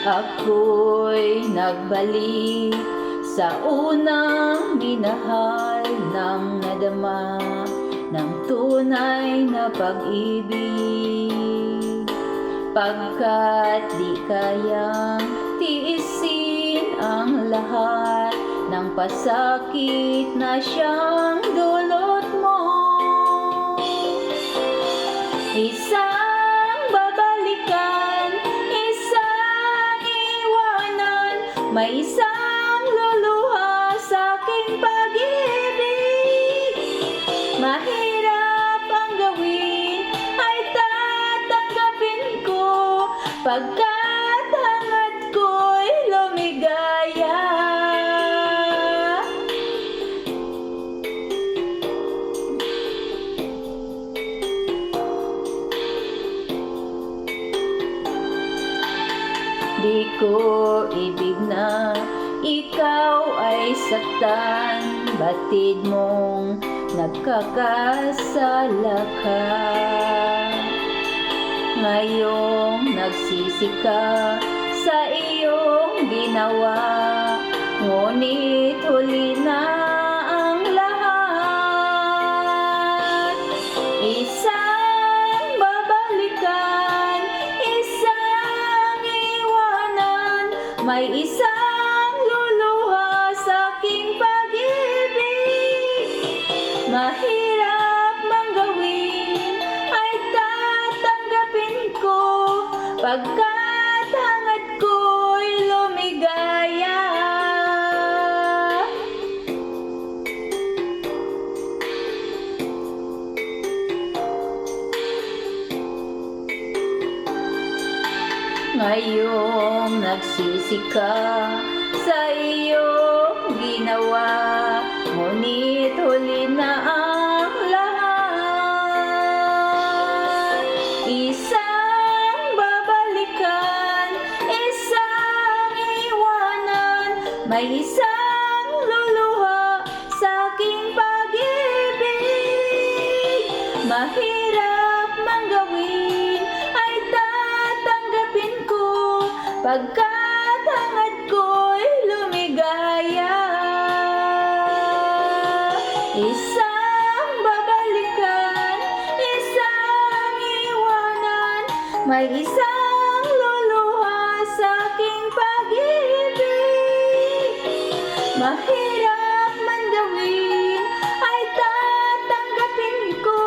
Ako'y nagbalik sa unang minahal ng nadama ng tunay na pag-ibig. Pagkat di kayang tiisin ang lahat ng pasakit na siyang dulot mo. Isang may isang luluha sa aking pag-ibig. Mahirap ang gawin, ay tatanggapin ko, pagkat Di ko ibig na ikaw ay saktan. Batid mong nagkakasala ka. Ngayong nagsisi ka sa iyong ginawa Ngunit Mahirap mang gawin, ay tatanggapin ko, pagkat hangad ko'y lumigaya. Ngayong nagsisi ka sa iyong ginawa Ngunit huli na ang Isang babalikan, isang iwanan. May isang luluha sa aking pag-ibig. Mahirap mang gawin ay tatanggapin ko Pagkat May isang luluha sa aking pag-ibig. Mahirap man gawin ay tatanggapin ko.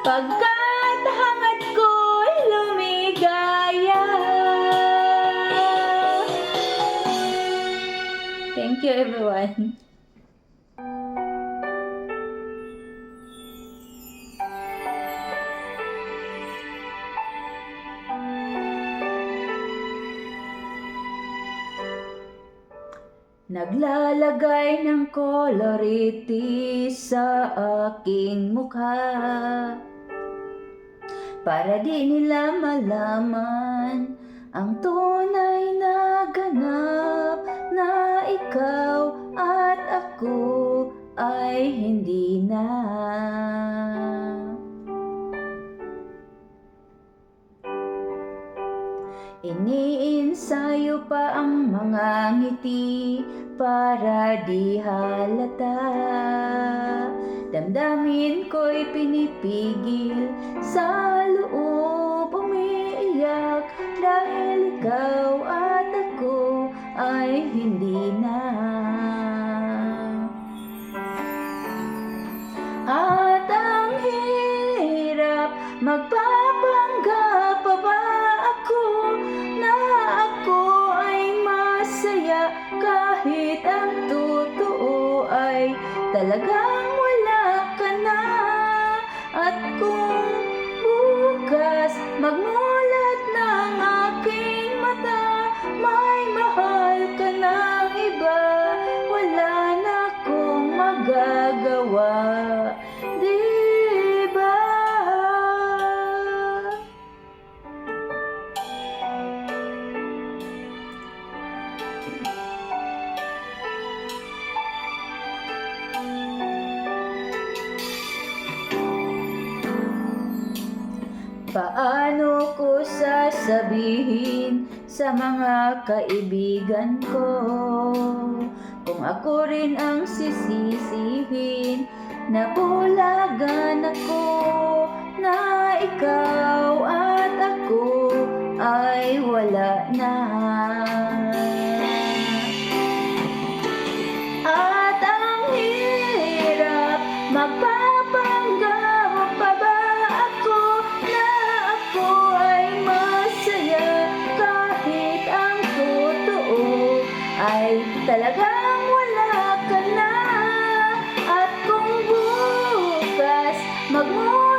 Pagkat hangad ko'y lumigaya. Thank you everyone. Naglalagay ng koloriti sa aking mukha. Para di nila malaman Ang tunay na ganap Na ikaw at ako ay hindi na. Iniinsayo pa ang mga ngiti para di halata Damdamin ko'y pinipigil sa loob umiiyak Dahil ikaw at Kahit ang totoo ay Talagang wala ka na. At kung sabihin sa mga kaibigan ko. Kung ako rin ang sisisihin Nabulagan ako na ikaw Magmahal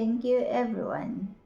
Thank you everyone.